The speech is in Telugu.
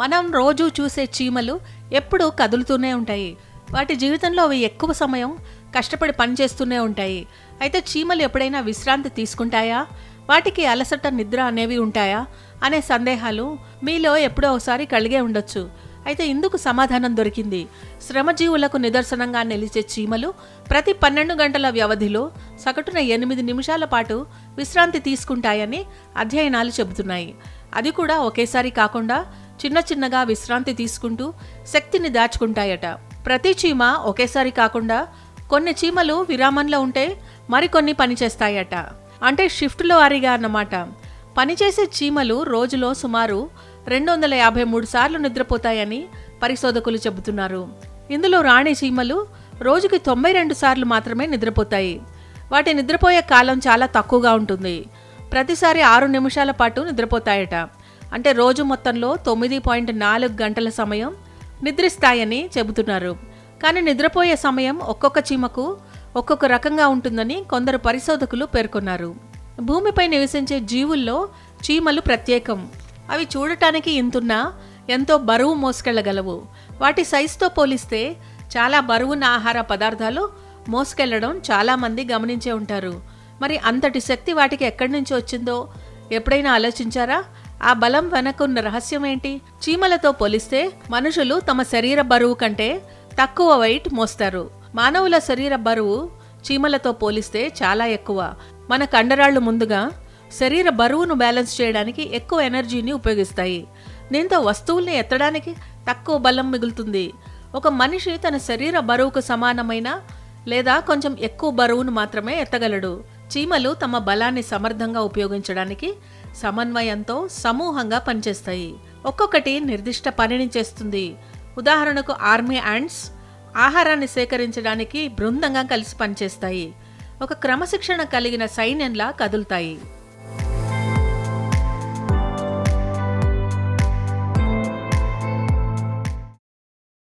మనం రోజు చూసే చీమలు ఎప్పుడూ కదులుతూనే ఉంటాయి. వాటి జీవితంలో అవి ఎక్కువ సమయం కష్టపడి పనిచేస్తూనే ఉంటాయి. అయితే చీమలు ఎప్పుడైనా విశ్రాంతి తీసుకుంటాయా? వాటికి అలసట నిద్ర అనేవి ఉంటాయా? అనే సందేహాలు మీలో ఎప్పుడో ఒకసారి కలిగే ఉండొచ్చు. అయితే ఇందుకు సమాధానం దొరికింది. శ్రమజీవులకు నిదర్శనంగా నిలిచే చీమలు ప్రతి పన్నెండు గంటల వ్యవధిలో సగటున ఎనిమిది నిమిషాల పాటు విశ్రాంతి తీసుకుంటాయని అధ్యయనాలు చెబుతున్నాయి. అది కూడా ఒకేసారి కాకుండా చిన్న చిన్నగా విశ్రాంతి తీసుకుంటూ శక్తిని దాచుకుంటాయట. ప్రతి చీమ ఒకేసారి కాకుండా కొన్ని చీమలు విరామంలో ఉంటే మరికొన్ని పనిచేస్తాయట అంటే షిఫ్ట్లో వారీగా అన్నమాట. పనిచేసే చీమలు రోజులో సుమారు రెండు వందల యాభై మూడు సార్లు నిద్రపోతాయని పరిశోధకులు చెబుతున్నారు. ఇందులో రాణి చీమలు రోజుకి తొంభై రెండు సార్లు మాత్రమే నిద్రపోతాయి. వాటి నిద్రపోయే కాలం చాలా తక్కువగా ఉంటుంది. ప్రతిసారి ఆరు నిమిషాల పాటు నిద్రపోతాయట. అంటే రోజు మొత్తంలో తొమ్మిది పాయింట్ నాలుగు గంటల సమయం నిద్రిస్తాయని చెబుతున్నారు. కానీ నిద్రపోయే సమయం ఒక్కొక్క చీమకు ఒక్కొక్క రకంగా ఉంటుందని కొందరు పరిశోధకులు పేర్కొన్నారు. భూమిపై నివసించే జీవుల్లో చీమలు ప్రత్యేకం. అవి చూడటానికి ఇంతున్నా ఎంతో బరువు మోసుకెళ్ళగలవు. వాటి సైజుతో పోలిస్తే చాలా బరువున్న ఆహార పదార్థాలు మోసుకెళ్ళడం చాలామంది గమనించే ఉంటారు. మరి అంతటి శక్తి వాటికి ఎక్కడి నుంచి వచ్చిందో ఎప్పుడైనా ఆలోచించారా? ఆ బలం వెనకున్న రహస్యం ఏంటి చీమలతో పోలిస్తే మనుషులు తమ శరీర బరువు కంటే తక్కువ వెయిట్ మోస్తారు. మానవుల శరీర బరువు చీమలతో పోలిస్తే చాలా ఎక్కువ. మన కండరాళ్ళు ముందుగా శరీర బరువును బ్యాలెన్స్ చేయడానికి ఎక్కువ ఎనర్జీని ఉపయోగిస్తాయి. దీంతో వస్తువుల్ని ఎత్తడానికి తక్కువ బలం మిగులుతుంది. ఒక మనిషి తన శరీర బరువుకు సమానమైన లేదా కొంచెం ఎక్కువ బరువును మాత్రమే ఎత్తగలడు. చీమలు తమ బలాన్ని సమర్థంగా ఉపయోగించడానికి సమన్వయంతో సమూహంగా పనిచేస్తాయి. ఒక్కొక్కటి నిర్దిష్ట పనిని చేస్తుంది. ఉదాహరణకు ఆర్మీ యాండ్స్ ఆహారాన్ని సేకరించడానికి బృందంగా కలిసి పనిచేస్తాయి. ఒక క్రమశిక్షణ కలిగిన సైన్యంలా కదులుతాయి.